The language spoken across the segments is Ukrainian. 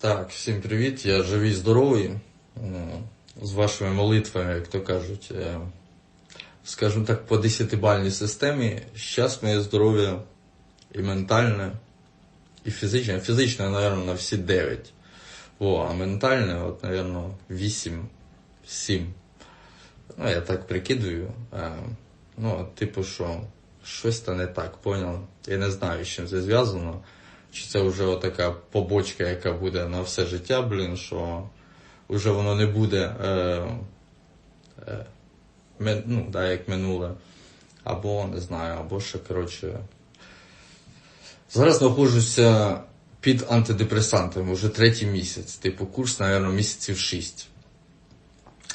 Так, всім привіт. Я живий, здоровий. З вашими молитвами, як то кажуть. Е, Скажімо так, по 10-бальній системі. Зараз моє здоров'я і ментальне, і фізичне. Фізичне, мабуть, на всі 9. О, а ментальне, от, мабуть, 8, 7. Ну, я так прикидую. Е, Ну, типу, що щось то не так, поняв? Я не знаю, з чим це зв'язано. Чи це вже така побочка, яка буде на все життя, блін, що вже воно не буде е, е, ми- ну, да, як минуле. Або не знаю, або ще, коротше. Зараз знаходжуся під антидепресантами вже третій місяць. Типу, курс, мабуть, місяців шість.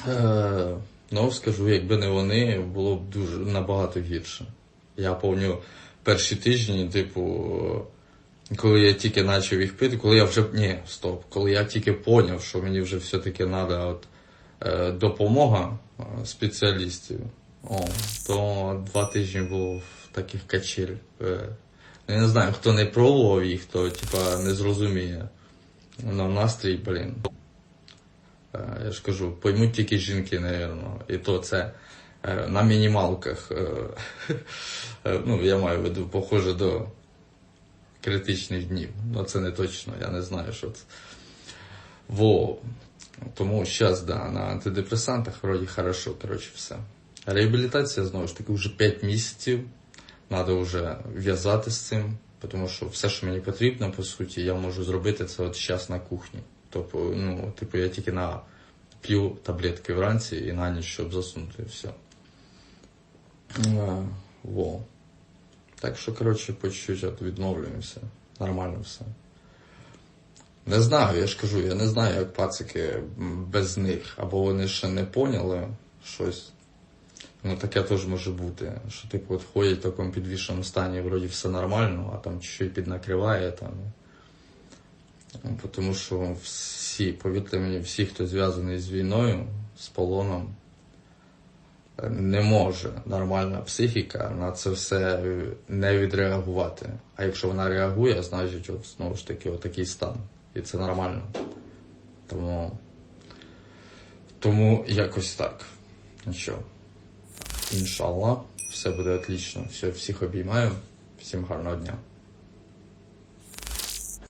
Е, ну, скажу, якби не вони, було б дуже набагато гірше. Я пам'ятаю перші тижні, типу, коли я тільки почав їх пити, коли я вже. Ні, стоп, коли я тільки поняв, що мені вже все-таки треба от, е, допомога е, спеціалістів, о, то два тижні було в таких качель. Е, я не знаю, хто не пробував їх, то типа не зрозуміє. На настрій, блін. Е, Я ж кажу, поймуть тільки жінки, напевно. І то це е, на мінімалках. Ну, я маю в виду, похоже до критичних днів. Ну, це не точно, я не знаю, що це. Во. Тому зараз, да, на антидепресантах вроді хорошо, коротше, все. Реабілітація, знову ж таки, вже 5 місяців. Треба вже в'язати з цим, тому що все, що мені потрібно, по суті, я можу зробити це от зараз на кухні. Тобто, ну, типу, я тільки на п'ю таблетки вранці і на ніч, щоб заснути, і все. Е, Во. Так що, коротше, по чуть-чуть відновлюємося. Нормально все. Не знаю, я ж кажу, я не знаю, як пацики без них. Або вони ще не поняли щось. Ну, таке теж може бути. Що типу от ходять в такому підвішеному стані, вроді все нормально, а там чуть піднакриває там. Ну, Тому що всі, повірте мені, всі, хто зв'язаний з війною, з полоном, не може нормальна психіка на це все не відреагувати. А якщо вона реагує, значить, от, знову ж таки, отакий стан. І це нормально. Тому, тому якось так. Нічого. Іншалла, все буде отлично. Все, всіх обіймаю. Всім гарного дня.